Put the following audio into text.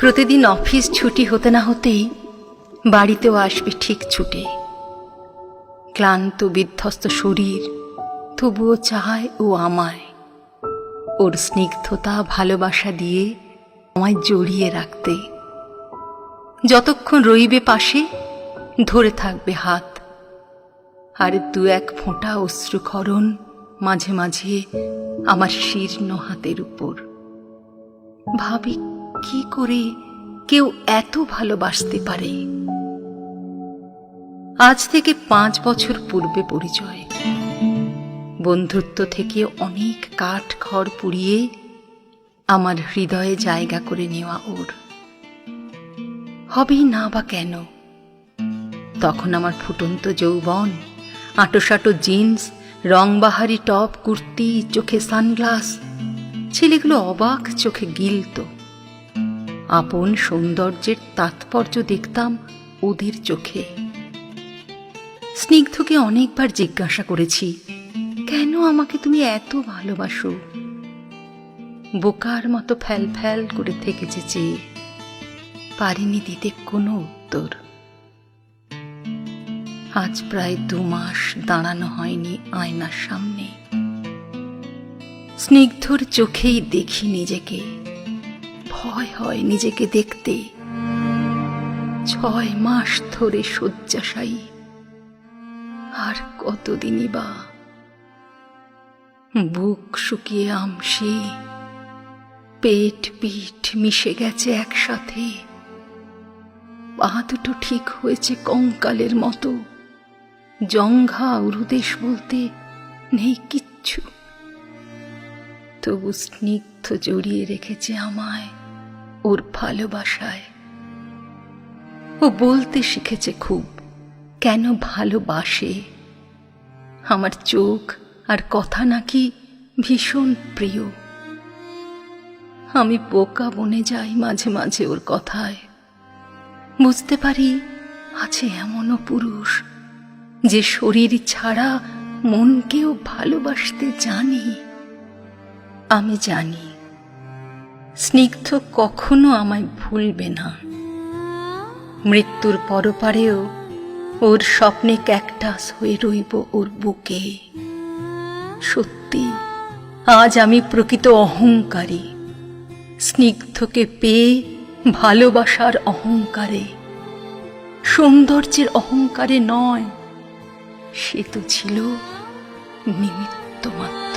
প্রতিদিন অফিস ছুটি হতে না হতেই বাড়িতেও আসবে ঠিক ছুটে। ক্লান্ত, বিধ্বস্ত শরীর, তবুও চায় ও আমায়। ওর স্নিগ্ধতা, ভালোবাসা দিয়ে আমায় জড়িয়ে রাখতে। যতক্ষণ রইবে পাশে, ধরে থাকবে হাত। আর দু এক ফোঁটা অশ্রুক্ষরণ মাঝে মাঝে আমার শীর্ণ হাতের উপর। ভাবি কি করে কেউ এত ভালোবাসতে পারে? আজ থেকে পাঁচ বছর পূর্বে পরিচয়। বন্ধুত্ব থেকে অনেক কাঠ খড় পুড়িয়ে আমার হৃদয়ে জায়গা করে নেওয়া ওর। হবেই না বা কেন? তখন আমার ফুটন্ত যৌবন, আটোসাটো জিন্স, রংবাহারি টপ, কুর্তি, চোখে সানগ্লাস, ছেলেগুলো অবাক চোখে গিলত। আপন সৌন্দর্যের তাৎপর্য দেখতাম ওদের চোখে। স্নিগ্ধকে অনেকবার জিজ্ঞাসা করেছি, কেন আমাকে তুমি এত ভালোবাসো? বোকার মতো ফ্যাল ফ্যাল করে থেকেছে চেয়ে পারিনি দিতে কোনো উত্তর। আজ প্রায় দু মাস দাঁড়ানো হয়নি আয়নার সামনে। স্নিগ্ধর চোখেই দেখি নিজেকে। ভয় হয় নিজেকে দেখতে। ছয় মাস ধরে শয্যাশায়ী। আর কতদিনই বা বুক শুকিয়ে আমসি পেট পিঠ মিশে গেছে একসাথে। পা দুটো ঠিক হয়েছে কঙ্কালের মতো। জঙ্ঘা উরুদেশ বলতে নেই কিচ্ছু। তবু স্নিগ্ধ জড়িয়ে রেখেছে আমায়। ওর ভালোবাসায়। ও বলতে শিখেছে খুব, কেন ভালোবাসে। আমার চোখ আর কথা নাকি ভীষণ প্রিয়। আমি বোকা বনে যাই মাঝে মাঝে ওর কথায়। বুঝতে পারি, আছে এমনও পুরুষ, যে শরীর ছাড়া মনকেও ভালোবাসতে জানে। আমি জানি স্নিগ্ধ কখনো আমায় ভুলবে না। মৃত্যুর পরপারেও ওর স্বপ্নে ক্যাকটাস হয়ে রইব ওর বুকে। সত্যি, আজ আমি প্রকৃত অহংকারী। স্নিগ্ধকে পেয়ে ভালোবাসার অহংকারে, সৌন্দর্যের অহংকারে নয়, সে তো ছিল নিমিত্ত মাত্র